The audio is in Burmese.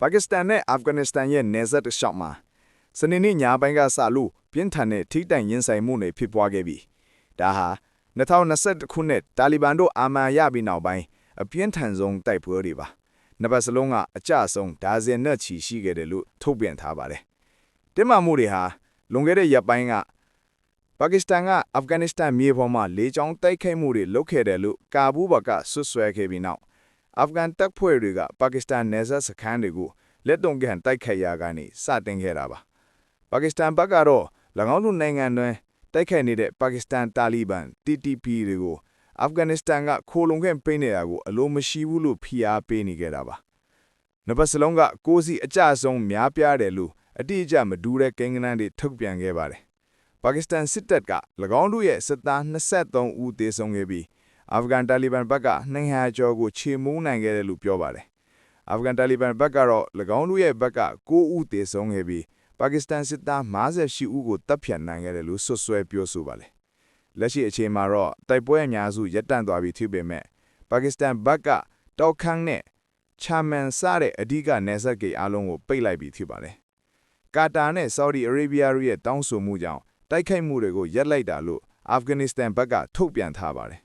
ပါကစ္စတန်နဲ့အာဖဂန်နစ္စတန်ရဲ့နယ်စပ်တစ်လျှောက်မှာစနေနေ့ညပိုင်းကစလို့ပြင်းထန်တဲ့ထိတိုင်ရင်ဆိုင်မှုတွေဖြစ်ပွားခဲ့ပြီဒါဟာ2021ခုနှစ်တာလီဘန်တို့အာမန်ရပြီးနောက်ပိုင်းအပြင်းထန်ဆုံးတိုက်ပွဲတွေပါနှစ်ပတ်စလုံးကအကြဆုံးဒါဇင်နဲ့ချီရှိခဲ့တယ်လို့ထုတ်ပြန်ထားပါတယ်တင်းမာမှုတွေဟာလွန်ခဲ့တဲ့ရက်ပိုင်းကပါကစ္စတန်ကအာဖဂန်နစ္စတန်မြေပေါ်မှာလေးချောင်းတိုက်ခိုက်မှုတွေလုပ်ခဲ့တယ်လို့ကာဘူးဘကဆွဆွဲခဲ့ပြီးနောက် အာဖဂန်တပ်ဖွဲ့တွေကပါကစ္စတန်နယ်စပ်စခန်းတွေကိုလက်တုံ့ပြန်တိုက်ခိုက်ရာကနေစတင်ခဲ့တာပါပါကစ္စတန်ဘက်ကတော့၎င်းတို့နိုင်ငံတွင်တိုက်ခိုက်နေတဲ့ပါကစ္စတန်တာလီဘန် TTP တွေကိုအာဖဂန်နစ္စတန်ကခိုလုံခွင့်ပေးနေတာကိုအလိုမရှိဘူးလို့ဖိအားပေးနေကြတာပါနဘစလုံးကကိုစီအကြဆုံးများပြားတယ်လို့အတိအကျမဒူးတဲ့ကိန်းဂဏန်းတွေထုတ်ပြန်ခဲ့ပါတယ်ပါကစ္စတန်စစ်တပ်က၎င်းတို့ရဲ့စစ်သား23ဦးသေဆုံးခဲ့ပြီး အာဖဂန်တာလီဘန်ဘက်က200ကျော်ကိုချေမှုန်းနိုင်ခဲ့တယ်လို့ပြောပါတယ်အာဖဂန်တာလီဘန်ဘက်ကတော့၎င်းတို့ရဲ့ဘက်က9ဦးသေဆုံးခဲ့ပြီးပါကစ္စတန်စစ်သား58ဦးကိုတပ်ဖြတ်နိုင်ခဲ့တယ်လို့ဆွဆွဲပြောဆိုပါတယ်လက်ရှိအချိန်မှာတော့တိုက်ပွဲအများစုရပ်တန့်သွားပြီဖြစ်ပေမဲ့ပါကစ္စတန်ဘက်ကတောက်ခန်းနဲ့ချာမန်စတဲ့အဓိကနယ်စပ်ဂိတ်အားလုံးကိုပိတ်လိုက်ပြီဖြစ်ပါတယ်ကာတာနဲ့ဆော်ဒီအာရေဗျရဲ့တောင်းဆိုမှုကြောင့်တိုက်ခိုက်မှုတွေကိုရပ်လိုက်တာလို့အာဖဂန်နစ္စတန်ဘက်ကထုတ်ပြန်ထားပါတယ်